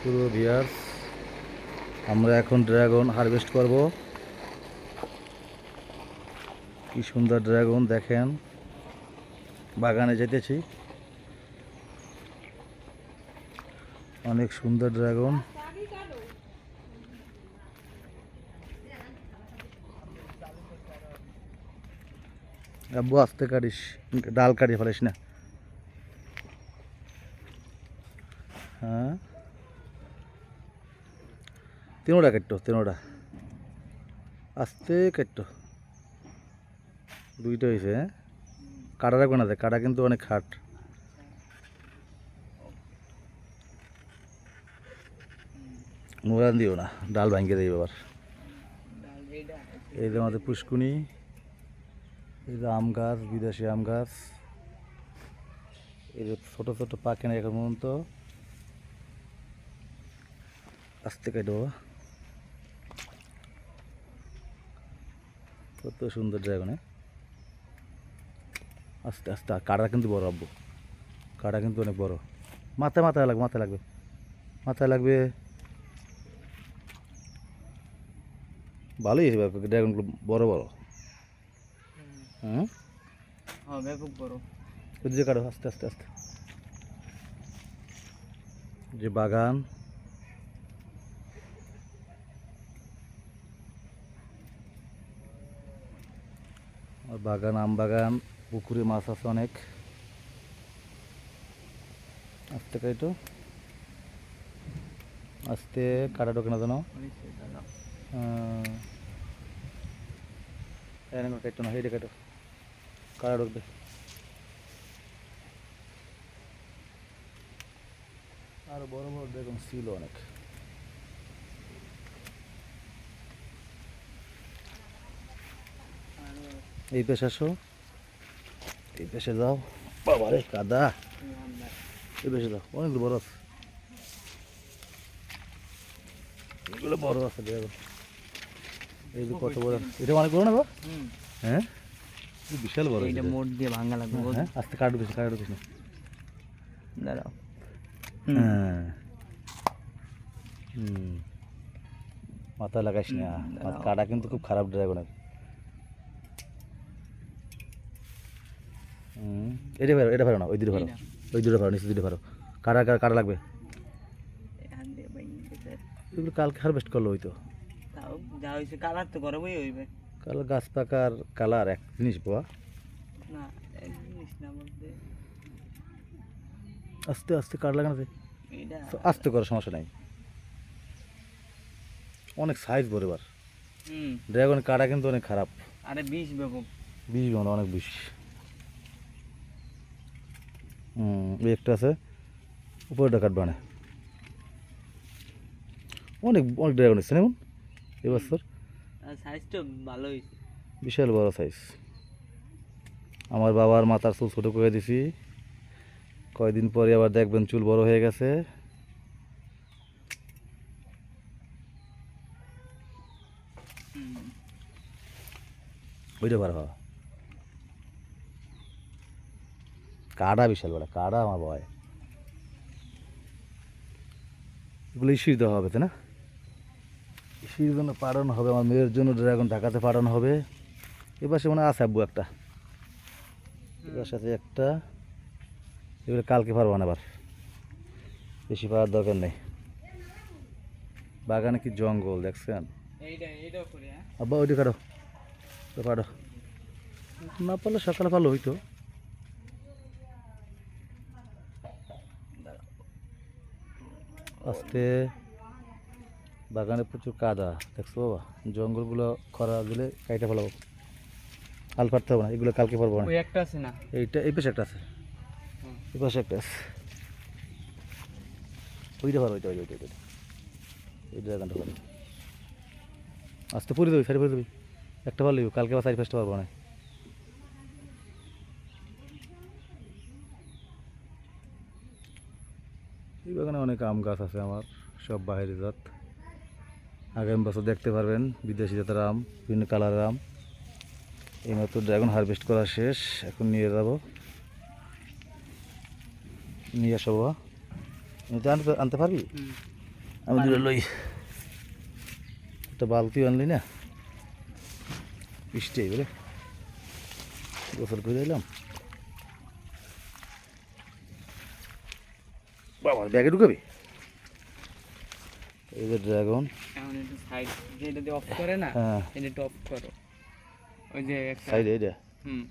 পুরো ভিয়ার্স আমরা এখন ড্রাগন হারভেস্ট করব। কি সুন্দর ড্রাগন, দেখেন। বাগানে যেতেছি। অনেক সুন্দর ড্রাগন। আব্বু, আসতে কাটিস। ডাল কাটিয়ে ফেলিস না। হ্যাঁ? তিনোটা কাটতো তিনোটা। আস্তে কাটতো দুইটা হয়েছে হ্যাঁ? কাটা রাখবে না কাটা কিন্তু অনেক খাট। মোরান দিও না, ডাল ভাঙ্গে দেবে আবার। এই যে আমাদের পুষ্কুনি, এই যে আম গাছ, বিদেশি আম গাছ। এই যে ছোটো ছোটো পাখি না এখন পর্যন্ত। আস্তে কেটে। বাবা কত সুন্দর ড্রাগনে আস্তে আস্তে কাটা কিন্তু বড় আব্বু। কাটা কিন্তু অনেক বড়। মাথায় মাথায় লাগবে মাথায় লাগবে। মাথায় লাগবে। ভালোই হয়েছে ড্রাগনগুলো বড় বড়। হ্যাঁ? ব্যাপক বড়। ওদিকে কাটো আস্তে আস্তে আস্তে। যে বাগান। বাগান, আম বাগান, পুকুরে মাছ আছে অনেক। আস্তে কাটো আস্তে কাটা ঢোকে না যেন। কাটো না হেঁটে কাটো কাটা ঢুকবে। আর বড় বড় দেখুন ছিল অনেক। এই পেশে আসো। এই পেশে যাও। বাবারে কাদা। এই পেশে যাও। অনেকগুলো বড় আছে। এগুলো বড় আছে দেখো। এই যে কত বড়। এটা অনেক বড় না গো? হ্যাঁ? বিশাল বড় এটা। মোট দিয়ে ভাঙা লাগবে হ্যাঁ আস্তে কাটা ঢুকিস কাটা ঢুকিস না দাঁড়াও হ্যাঁ। হুম। মাথা লাগাইস না। কাটা কিন্তু খুব খারাপ ড্রাগনের হুম এটা ভালো এটা ভালো না ওই দুটো ভালো। ওই দুটো ভালো নিচে দুটো ভালো। কাটা কাটা কাটা লাগবে। এগুলো কালকে হারভেস্ট করল ওই তো। যা হয়েছে কালার তো গরমই হইবে। কাল গাছ পাকার কালার এক জিনিস বাবা না এক জিনিস না বলতে। আস্তে আস্তে কাট লাগানো যায় আস্তে করার সমস্যা নাই। অনেক সাইজ বড় এবার। হুম। ড্রাগন কাটা কিন্তু অনেক খারাপ। আরে বিষ ব্যাপক বিষ অনেক বিষ। হুম এই একটা আছে। উপরে কাটবা না। অনেক অনেক ড্রাগন এসছে যেমন এবছর সাইজটা ভালো হয়েছে। বিশাল বড় সাইজ আমার বাবার মাথার চুল ছোটো করে দিছি। কয়দিন পরে আবার দেখবেন চুল বড় হয়ে গেছে। ওইটা ভালো হয় কাড়া বিশাল বড় কাড়া আমার ভয় এগুলো ইস্যুই দেওয়া হবে তাই না? ইস্যুর জন্য পাঠানো হবে আমার মেয়ের জন্য ড্রাগন ঢাকাতে পাঠানো হবে। এবার সে মনে হয় আছে আব্বু একটা। এবার সাথে একটা। এগুলো কালকে পারব না আবার। বেশি পাওয়ার দরকার নেই। বাগানে কি জঙ্গল দেখছেন? এইটা এইটাও করে হ্যাঁ। আব্বা ওইটা কাটো। তো পারো। না পারলে সকালে ভালো হইতো। আস্তে বাগানে প্রচুর কাদা দেখছ বাবা? জঙ্গলগুলো খরা দিলে কাইটা ফেলাবো। কাল পারতে হবে না এগুলো কালকে পারব না একটা আছে না? এইটা এই পাশে একটা আছে। এই পাশে একটা আছে। ওইটা পারো ওইটা ওইটা ওইটা পারো আস্তে পরে দেবি সারি পরে দেবি। একটা ভালো কালকে বা সারি ফার্স্টে পারব না এই বাগানে অনেক আম গাছ আছে আমার সব বাইরে জাত। আগামী বছর দেখতে পারবেন বিদেশি জাতের আম বিভিন্ন কালারের আম। এই এইমাত্র ড্রাগন হারভেস্ট করা শেষ এখন নিয়ে যাব। নিয়ে আসব নিতে আনতে আনতে পারবি? আমি দুটো লই। একটা বালতি আনলি না? বৃষ্টি বলে গোসল করে এলাম। বাবা ব্যাগে ঢুকাবি? এই যে ড্রাগন। এখন একটু সাইড যেটা দিয়ে অফ করে না হ্যাঁ। এটা একটু অফ করো। ওই যে সাইড সাইডে এটা হুম।